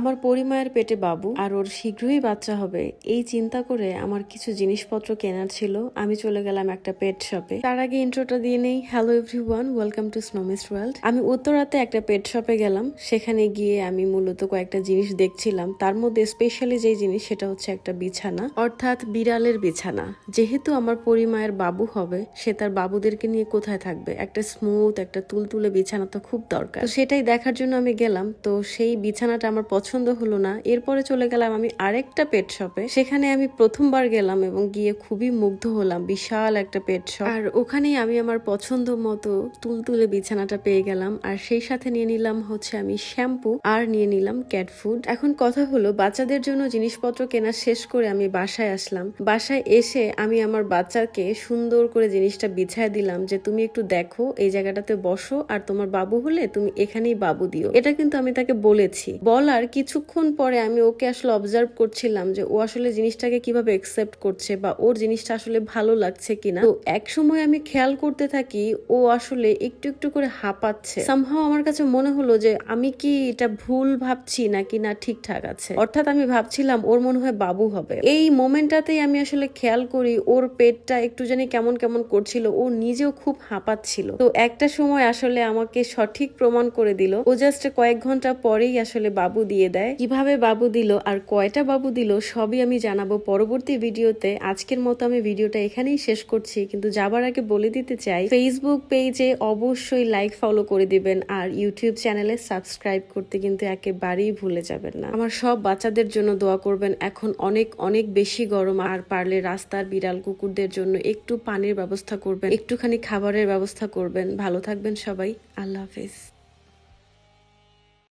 আমার পরিমায়ের পেটে বাবু আর ওর শীঘ্রই বাচ্চা হবে। এই চিন্তা করে আমার কিছু জিনিসপত্র কেনার ছিল। আমি চলে গেলাম একটা পেট শপে তার আগে ইন্ট্রোটা দিয়ে নেই। Hello everyone welcome to snowmiss world আমি উত্তরাতে একটা পেট শপে গেলাম। সেখানে গিয়ে আমি মূলত কয়েকটা জিনিস দেখছিলাম। তার মধ্যে স্পেশালি যে জিনিস সেটা হচ্ছে একটা বিছানা। অর্থাৎ বিড়ালের বিছানা। যেহেতু আমার পরিমায়ের বাবু হবে, সে তার বাবুদেরকে নিয়ে কোথায় থাকবে? একটা স্মুথ একটা তুলতুলে বিছানা তো খুব দরকার। সেটাই দেখার জন্য আমি গেলাম। তো সেই বিছানাটা আমার পছন্দ হলো না। এরপরে চলে গেলাম আমি আরেকটা পেট শপে সেখানে আমি প্রথমবার গেলাম এবং গিয়ে খুবই মুগ্ধ হলাম। বিশাল একটা পেট শপ আর ওখানেই আমি আমার পছন্দ মতো তুলতুলে বিছানাটা পেয়ে গেলাম। আর সেই সাথে নিয়ে নিলাম হচ্ছে আমি শ্যাম্পু আর নিয়ে নিলাম ক্যাট ফুড এখন কথা হলো, বাচ্চাদের জন্য জিনিসপত্র কেনা শেষ করে আমি বাসায় আসলাম। বাসায় এসে আমি আমার বাচ্চাকে সুন্দর করে জিনিসটা বিছায় দিলাম যে, তুমি একটু দেখো, এই জায়গাটাতে বসো। আর তোমার বাবু হলে তুমি এখানেই বাবু দিও। এটা কিন্তু আমি তাকে বলেছি। বলার কিছুক্ষণ পরে আমি ওকে আসলে অবজার্ভ করছিলাম যে ও আসলে জিনিসটাকে কীভাবে অ্যাকসেপ্ট করছে বা ওর জিনিসটা আসলে ভালো লাগছে কিনা। তো এক সময় আমি খেয়াল করতে থাকি ও আসলে একটু একটু করে হাঁপাচ্ছে। সামহাও আমার কাছে মনে হলো যে আমি কি এটা ভুল ভাবছি নাকি না ঠিকঠাক আছে। অর্থাৎ আমি ভাবছিলাম ওর মনে হয় বাবু হবে। এই মোমেন্টটাতেই আমি আসলে খেয়াল করি ওর পেটটা একটু জানি কেমন কেমন করছিল, ও নিজেও খুব হাঁপাচ্ছিল। তো একটা সময় আসলে আমাকে সঠিক প্রমাণ করে দিল। ও জাস্ট কয়েক ঘণ্টা পরেই আসলে বাবু দিয়ে দেয়। কীভাবে বাবু দিল আর কয়টা বাবু দিল সবই আমি জানাব পরবর্তী ভিডিওতে। আজকের মতো আমি ভিডিওটা এখানেই শেষ করছি। কিন্তু যাবার আগে বলে দিতে চাই ফেসবুক পেজে অবশ্যই লাইক ফলো করে দিবেন আর ইউটিউব চ্যানেলে সাবস্ক্রাইব করতে কিন্তু একেবারেই ভুলে যাবেন না। আমার সব বাচ্চাদের জন্য দোয়া করবেন, এখন অনেক অনেক বেশি গরম আর পারলে রাস্তার বিড়াল কুকুরদের জন্য একটু পানির ব্যবস্থা করবেন, একটুখানি খাবারের ব্যবস্থা করবেন। ভালো থাকবেন সবাই, আল্লাহ হাফেজ।